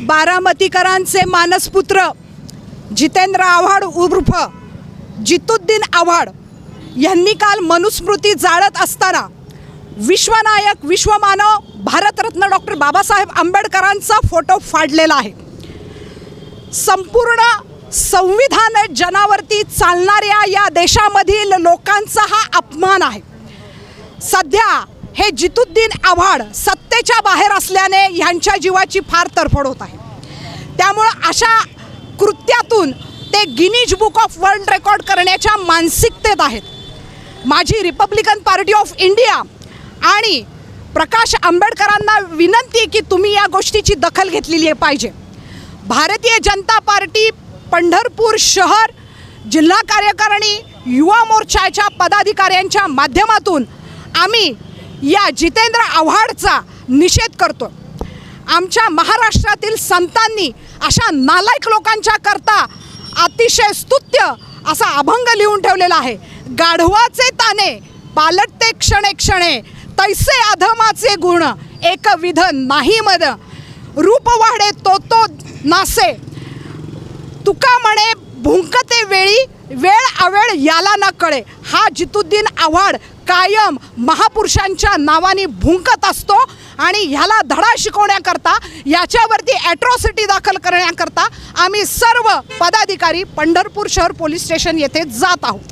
बारामतीकरांचे मानसपुत्र जितेंद्र आव्हाड उर्फ जितुद्दीन आव्हाड यांनी काल मनुस्मृती जाळत असताना विश्वनायक विश्वमानव भारतरत्न डॉक्टर बाबासाहेब आंबेडकरांचा फोटो फाडलेला आहे. संपूर्ण संविधान जनावरती चालणाऱ्या या देशामधील लोकांचा हा अपमान आहे. सध्या हे जितुद्दीन आव्हाड सत्तेच्या बाहेर असल्याने ह्यांच्या जीवाची फार तरफड होत आहे. त्यामुळं अशा कृत्यातून ते Guinness book of world record करण्याच्या मानसिकतेत आहेत. माझी रिपब्लिकन पार्टी ऑफ इंडिया आणि प्रकाश आंबेडकरांना विनंती की तुम्ही या गोष्टीची दखल घेतलेली आहे पाहिजे. भारतीय जनता पार्टी पंढरपूर शहर जिल्हा कार्यकारिणी युवा मोर्चाच्या पदाधिकाऱ्यांच्या माध्यमातून आम्ही या जितेंद्र आव्हाडचा निषेध करतो आमच्या महाराष्ट्रातील संतांनी अशा नालायक लोकांच्या करता अतिशय स्तुत्य असा अभंग लिहून ठेवलेला आहे. गाढवाचे ताने पालटते क्षणे क्षणे तैसे अधमाचे गुण एकविध नाही मद. रूप वाढे तो तो नासे. तुका म्हणे भुंकते वेळी वेळ अवेळ याला न कळे. हा जितुद्दीन आव्हाड कायम महापुरुषांच्या नावाने भुंकत असतो आणि ह्याला धडा शिकवण्याकरता याच्यावरती ॲट्रॉसिटी दाखल करण्याकरता आम्ही सर्व पदाधिकारी पंढरपूर शहर पोलीस स्टेशन येथे जात आहोत.